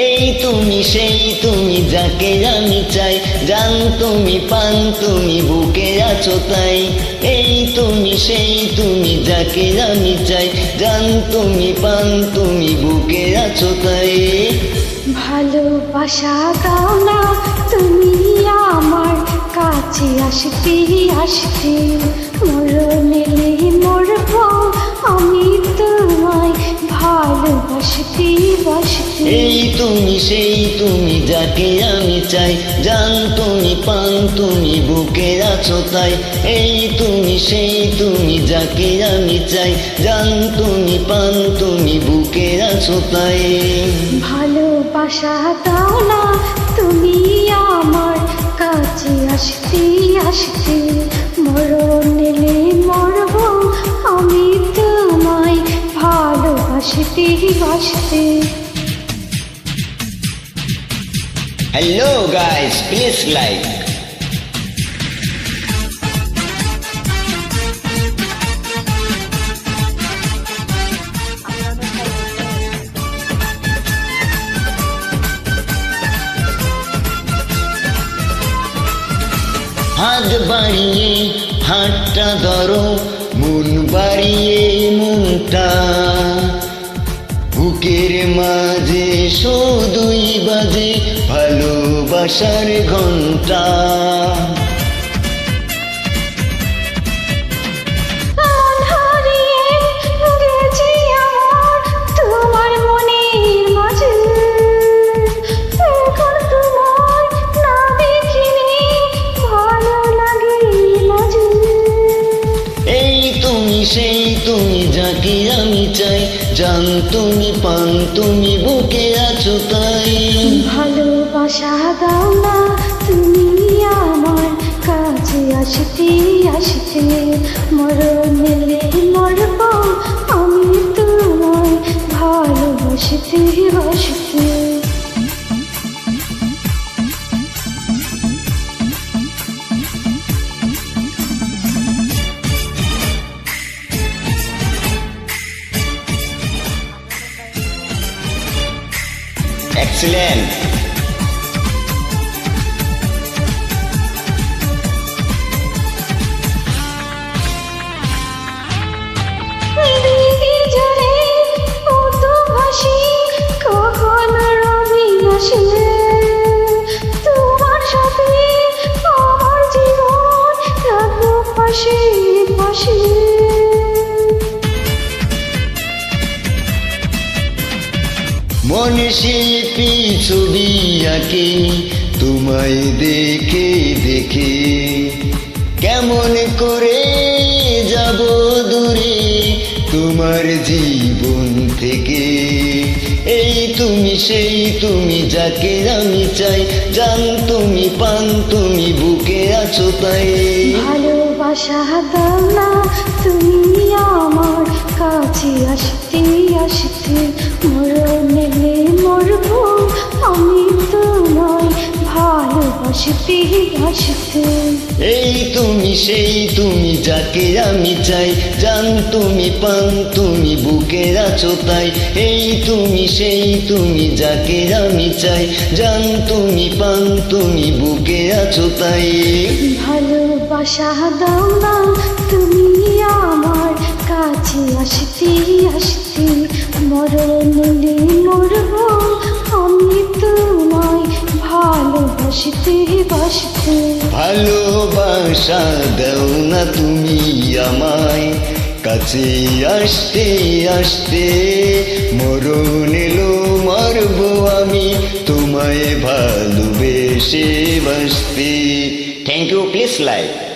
এই তুমি সেই তুমি যাকে আমি চাই, জান তুমি পান তুমি বুকে আছো তাই। এই তুমি সেই তুমি যাকে আমি চাই, জান তুমি পান তুমি বুকে আছো তাই। ভালোবাসা দাও না তুমি আমার, কাছে আসতে আসতে মরণেলে মরব, আমি ভালোবাসতে বাসতে। এই তুমি সেই তুমি যাকে আমি চাই। জান তুমি পান তুমি বুকে আছো তাই। এই তুমি সেই তুমি যাকে আমি চাই। জান তুমি পান তুমি বুকে আছো তাই। ভালোবাসা দাও না তুমি আমার কাছে আসতে আসতে। ভালোবাসতে বাসতে হ্যালো গাইস প্লিজ লাইক হাত বাড়িয়ে হাতটা ধরো মন বাড়িয়ে মনটা বুকের মাঝে শুধুই বাজে ভালোবাসার ঘণ্টা সেই তুমি যাকে আমি চাই? জান তুমি, পান তুমি, বুকে আছো তাই। ভালোবাসা দাও না, তুমি আমার কাছে আসতে আসতে মরণেলে মরব, আমি তোমায় ভালোবাসতে বাসতে এক্সিলেন্ট মনে শিল্পী ছবি আঁকে তোমায় দেখে দেখে। কেমন করে যাব দূরে তোমার জীবন থেকে? এই তুমি সেই তুমি যাকে আমি চাই, জান তুমি পান তুমি বুকে আছো তাই। ভালোবাসা দাও না তুমি আমার কাছে আসতে আসতে মরণেলে মরব। আমি তোমায় ভালোবাসতে বাসতে এই তুমি সেই তুমি যাকে আমি চাই। জান তুমি পান তুমি বুকে আছো তাই। এই তুমি সেই তুমি যাকে আমি চাই। জান তুমি পান তুমি বুকে আছো তাই। ভালোবাসা দাও না তুমি আমার কাছে আসতে আসতে মরণেলে মরব আমি তোমায় ভালোবাসতে বাসতে। ভালোবাসা দাও না তুমি আমায়। কাছে আসতে আসতে মরণ এলো মারবো আমি। তোমায় ভালোবেসে বাসতে। Thank you please like